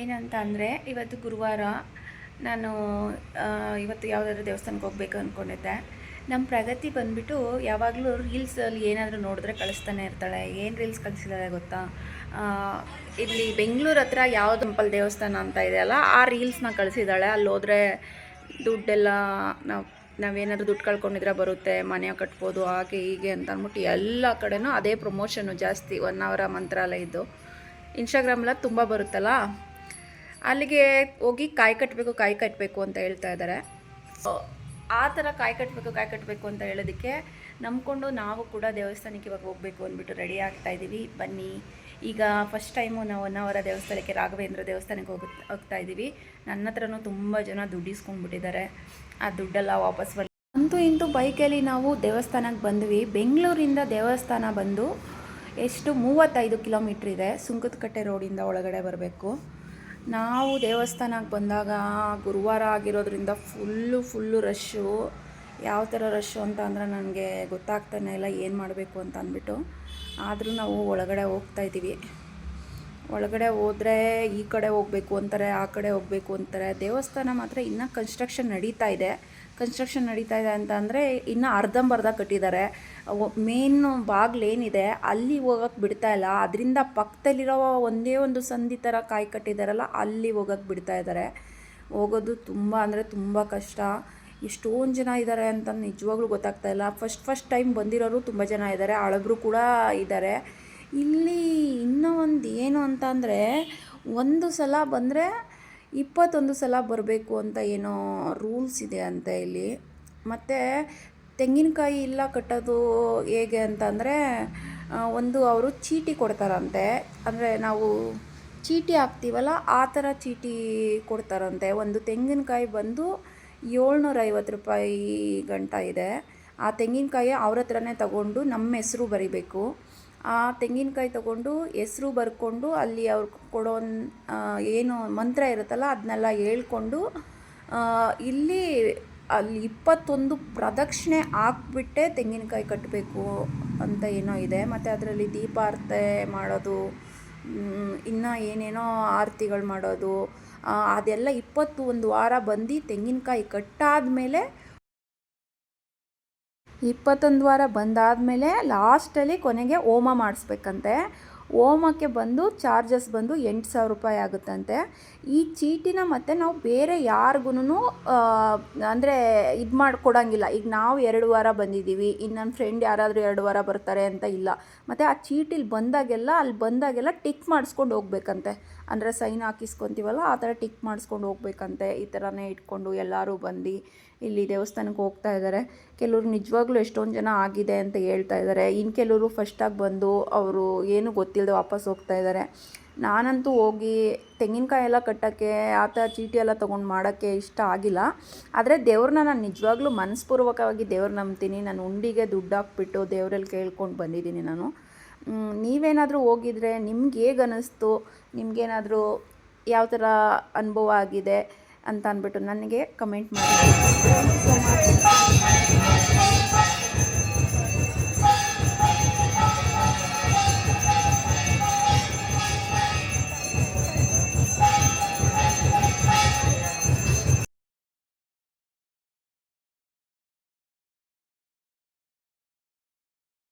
ಏನಂತ ಅಂದರೆ ಇವತ್ತು ಗುರುವಾರ ನಾನು ಇವತ್ತು ಯಾವುದಾದ್ರೂ ದೇವಸ್ಥಾನಕ್ಕೆ ಹೋಗ್ಬೇಕು ಅಂದ್ಕೊಂಡಿದ್ದೆ ನಮ್ಮ ಪ್ರಗತಿ ಬಂದುಬಿಟ್ಟು ಯಾವಾಗಲೂ ರೀಲ್ಸಲ್ಲಿ ಏನಾದರೂ ನೋಡಿದ್ರೆ ಕಳಿಸ್ತಾನೆ ಇರ್ತಾಳೆ. ಏನು ರೀಲ್ಸ್ ಕಳಿಸಿದಾಳೆ ಗೊತ್ತಾ? ಇಲ್ಲಿ ಬೆಂಗಳೂರು ಹತ್ರ ಯಾವ ಟೆಂಪಲ್ ದೇವಸ್ಥಾನ ಅಂತ ಇದೆಯಲ್ಲ ಆ ರೀಲ್ಸ್ನ ಕಳಿಸಿದ್ದಾಳೆ ಅಲ್ಲಿ ಹೋದರೆ ದುಡ್ಡೆಲ್ಲ ನಾವು, ನಾವೇನಾದರೂ ದುಡ್ಡು ಕಳ್ಕೊಂಡಿದ್ರೆ ಬರುತ್ತೆ, ಮನೆ ಕಟ್ಬೋದು, ಹಾಗೆ ಹೀಗೆ ಅಂತ ಅಂದ್ಬಿಟ್ಟು ಎಲ್ಲ ಕಡೆನೂ ಅದೇ ಪ್ರಮೋಷನ್ನು ಜಾಸ್ತಿ ಒನ್ ಅವರ ಮಂತ್ರಾಲಯದ್ದು. ಇನ್ಸ್ಟಾಗ್ರಾಮೆಲ್ಲ ತುಂಬ ಬರುತ್ತಲ್ಲ? ಅಲ್ಲಿಗೆ ಹೋಗಿ ಕಾಯಿ ಕಟ್ಟಬೇಕು ಕಾಯಿ ಕಟ್ಟಬೇಕು ಅಂತ ಹೇಳ್ತಾ ಇದ್ದಾರೆ. ಆ ಥರ ಕಾಯಿ ಕಟ್ಟಬೇಕು ಕಾಯಿ ಕಟ್ಟಬೇಕು ಅಂತ ಹೇಳೋದಕ್ಕೆ ನಂಬ್ಕೊಂಡು ನಾವು ಕೂಡ ದೇವಸ್ಥಾನಕ್ಕೆ ಇವಾಗ ಹೋಗಬೇಕು ಅಂದ್ಬಿಟ್ಟು ರೆಡಿ ಆಗ್ತಾ ಇದ್ದೀವಿ. ಬನ್ನಿ. ಈಗ ಫಸ್ಟ್ ಟೈಮು ನಾವು ಹೊನ್ನಾವರ ದೇವಸ್ಥಾನಕ್ಕೆ, ರಾಘವೇಂದ್ರ ದೇವಸ್ಥಾನಕ್ಕೆ ಹೋಗ, ಹೋಗ್ತಾ ಇದ್ದೀವಿ. ನನ್ನ ಹತ್ರನೂ ತುಂಬ ಜನ ದುಡ್ಡು ಇಸ್ಕೊಂಡ್ಬಿಟ್ಟಿದ್ದಾರೆ ಆ ದುಡ್ಡೆಲ್ಲ ವಾಪಸ್ ಬರ್, ಅಂತೂ ಇಂತೂ ಬೈಕಲ್ಲಿ ನಾವು ದೇವಸ್ಥಾನಕ್ಕೆ ಬಂದ್ವಿ. ಬೆಂಗಳೂರಿಂದ ದೇವಸ್ಥಾನ ಬಂದು ಎಷ್ಟು ಮೂವತ್ತೈದು ಕಿಲೋಮೀಟ್ರ್ ಇದೆ. ಸುಂಕದಕಟ್ಟೆ ರೋಡಿಂದ ಒಳಗಡೆ ಬರಬೇಕು. ನಾವು ದೇವಸ್ಥಾನಕ್ಕೆ ಬಂದಾಗ ಗುರುವಾರ ಆಗಿರೋದ್ರಿಂದ ಫುಲ್ಲು ಫುಲ್ಲು ರಶ್ಶು. ಯಾವ ಥರ ರಶ್ಶು ಅಂತ ಅಂದರೆ ನನಗೆ ಗೊತ್ತಾಗ್ತಾನೆ ಇಲ್ಲ, ಏನು ಮಾಡಬೇಕು ಅಂತ ಅಂದ್ಬಿಟ್ಟು. ಆದರೂ ನಾವು ಒಳಗಡೆ ಹೋಗ್ತಾ ಇದ್ದೀವಿ. ಒಳಗಡೆ ಹೋದರೆ ಈ ಕಡೆ ಹೋಗಬೇಕು ಅಂತಾರೆ, ಆ ಕಡೆ ಹೋಗಬೇಕು ಅಂತಾರೆ. ದೇವಸ್ಥಾನ ಮಾತ್ರ ಇನ್ನೂ ಕನ್ಸ್ಟ್ರಕ್ಷನ್ ನಡೀತಾ ಇದೆ. ಕನ್ಸ್ಟ್ರಕ್ಷನ್ ನಡೀತಾ ಇದೆ ಅಂತ ಅಂದರೆ ಇನ್ನು ಅರ್ಧಂಬರ್ಧ ಕಟ್ಟಿದ್ದಾರೆ. ಮೇನ್ ಬಾಗಿಲೇನಿದೆ ಅಲ್ಲಿ ಹೋಗಕ್ಕೆ ಬಿಡ್ತಾ ಇಲ್ಲ. ಅದರಿಂದ ಪಕ್ಕದಲ್ಲಿರೋ ಒಂದೇ ಒಂದು ಸಂಧಿ ಥರ ಕಾಯಿ ಕಟ್ಟಿದಾರಲ್ಲ, ಅಲ್ಲಿ ಹೋಗಕ್ಕೆ ಬಿಡ್ತಾ ಇದ್ದಾರೆ ಹೋಗೋದು ತುಂಬ ಅಂದರೆ ತುಂಬ ಕಷ್ಟ. ಎಷ್ಟೊಂದು ಜನ ಇದ್ದಾರೆ ಅಂತ ನಿಜವಾಗ್ಲೂ ಗೊತ್ತಾಗ್ತಾ ಇಲ್ಲ. ಫಸ್ಟ್ ಫಸ್ಟ್ ಟೈಮ್ ಬಂದಿರೋರು ತುಂಬ ಜನ ಇದ್ದಾರೆ ಹಳಬ್ರು ಕೂಡ ಇದ್ದಾರೆ ಇಲ್ಲಿ ಇನ್ನೂ ಒಂದು ಏನು ಅಂತ ಒಂದು ಸಲ ಬಂದರೆ ಇಪ್ಪತ್ತೊಂದು ಸಲ ಬರಬೇಕು ಅಂತ ಏನೋ ರೂಲ್ಸ್ ಇದೆ ಅಂತ ಇಲ್ಲಿ ಮತ್ತು ತೆಂಗಿನಕಾಯಿ ಇಲ್ಲ ಕಟ್ಟೋದು ಹೇಗೆ ಅಂತಂದರೆ ಒಂದು ಅವರು ಚೀಟಿ ಕೊಡ್ತಾರಂತೆ. ಅಂದರೆ ನಾವು ಚೀಟಿ ಹಾಕ್ತೀವಲ್ಲ, ಆ ಥರ ಚೀಟಿ ಕೊಡ್ತಾರಂತೆ. ಒಂದು ತೆಂಗಿನಕಾಯಿ ಬಂದು ಏಳ್ನೂರ ಐವತ್ತು ರೂಪಾಯಿ ಗಂಟ ಇದೆ. ಆ ತೆಂಗಿನಕಾಯಿ ಅವ್ರ ಹತ್ರನೇ ತಗೊಂಡು ನಮ್ಮ ಹೆಸರು ಬರಿಬೇಕು. ಆ ತೆಂಗಿನಕಾಯಿ ತಗೊಂಡು ಹೆಸರು ಬರ್ಕೊಂಡು ಅಲ್ಲಿ ಅವ್ರು ಕೊಡೋ ಏನು ಮಂತ್ರ ಇರುತ್ತಲ್ಲ ಅದನ್ನೆಲ್ಲ ಹೇಳ್ಕೊಂಡು ಇಲ್ಲಿ ಅಲ್ಲಿ ಇಪ್ಪತ್ತೊಂದು ಪ್ರದಕ್ಷಿಣೆ ಹಾಕ್ಬಿಟ್ಟೆ ತೆಂಗಿನಕಾಯಿ ಕಟ್ಟಬೇಕು ಅಂತ ಏನೋ ಇದೆ. ಮತ್ತು ಅದರಲ್ಲಿ ದೀಪಾರ್ತೆ ಮಾಡೋದು ಇನ್ನು ಏನೇನೋ ಆರತಿಗಳು ಮಾಡೋದು ಅದೆಲ್ಲ ಇಪ್ಪತ್ತು ಒಂದು ವಾರ ಬಂದು ತೆಂಗಿನಕಾಯಿ ಕಟ್ಟಾದಮೇಲೆ ಇಪ್ಪತ್ತೊಂದು ವಾರ ಬಂದಾದಮೇಲೆ ಲಾಸ್ಟಲ್ಲಿ ಕೊನೆಗೆ ಹೋಮ ಮಾಡಿಸ್ಬೇಕಂತೆ. ಹೋಮಕ್ಕೆ ಬಂದು ಚಾರ್ಜಸ್ ಬಂದು ಎಂಟು ಸಾವಿರ ರೂಪಾಯಿ ಆಗುತ್ತಂತೆ. ಈ ಚೀಟಿನ ಮತ್ತೆ ನಾವು ಬೇರೆ ಯಾರಿಗೂ ಅಂದರೆ ಇದು ಮಾಡಿಕೊಡಂಗಿಲ್ಲ. ಈಗ ನಾವು ಎರಡು ವಾರ ಬಂದಿದ್ದೀವಿ ಇನ್ನು ನನ್ನ ಫ್ರೆಂಡ್ ಯಾರಾದರೂ ಎರಡು ವಾರ ಬರ್ತಾರೆ ಅಂತ ಇಲ್ಲ. ಮತ್ತು ಆ ಚೀಟಿಲಿ ಬಂದಾಗೆಲ್ಲ, ಅಲ್ಲಿ ಬಂದಾಗೆಲ್ಲ ಟಿಕ್ ಮಾಡಿಸ್ಕೊಂಡು ಹೋಗ್ಬೇಕಂತೆ. ಅಂದರೆ ಸೈನ್ ಹಾಕಿಸ್ಕೊತೀವಲ್ಲ, ಆ ಥರ ಟಿಕ್ ಮಾಡಿಸ್ಕೊಂಡು ಹೋಗ್ಬೇಕಂತೆ. ಈ ಥರನೇ ಇಟ್ಕೊಂಡು ಎಲ್ಲರೂ ಬಂದು ಇಲ್ಲಿ ದೇವಸ್ಥಾನಕ್ಕೆ ಹೋಗ್ತಾ ಇದ್ದಾರೆ. ಕೆಲವರು ನಿಜವಾಗ್ಲೂ ಎಷ್ಟೊಂದು ಜನ ಆಗಿದೆ ಅಂತ ಹೇಳ್ತಾ ಇದ್ದಾರೆ. ಇನ್ನು ಕೆಲವರು ಫಸ್ಟಾಗಿ ಬಂದು ಅವರು ಏನು ಗೊತ್ತಿಲ್ಲದೆ ವಾಪಸ್ ಹೋಗ್ತಾ ಇದ್ದಾರೆ. ನಾನಂತೂ ಹೋಗಿ ತೆಂಗಿನಕಾಯಿ ಎಲ್ಲ ಕಟ್ಟೋಕ್ಕೆ, ಆ ಥರ ಚೀಟಿ ಎಲ್ಲ ತೊಗೊಂಡು ಮಾಡೋಕ್ಕೆ ಇಷ್ಟ ಆಗಿಲ್ಲ. ಆದರೆ ದೇವ್ರನ್ನ ನಾನು ನಿಜವಾಗ್ಲೂ ಮನಸ್ಪೂರ್ವಕವಾಗಿ ದೇವ್ರು ನಂಬ್ತೀನಿ. ನಾನು ಉಂಡಿಗೆ ದುಡ್ಡು ಹಾಕ್ಬಿಟ್ಟು ದೇವರಲ್ಲಿ ಕೇಳ್ಕೊಂಡು ಬಂದಿದ್ದೀನಿ ನಾನು. ನೀವೇನಾದರೂ ಹೋಗಿದ್ರೆ ನಿಮ್ಗೆ ಹೇಗೆ ಅನ್ನಿಸ್ತು ನಿಮಗೇನಾದರೂ ಯಾವ ಥರ ಅನುಭವ ಆಗಿದೆ ಅಂತ ಅಂದ್ಬಿಟ್ಟು ನನಗೆ ಕಮೆಂಟ್ ಮಾಡಿ.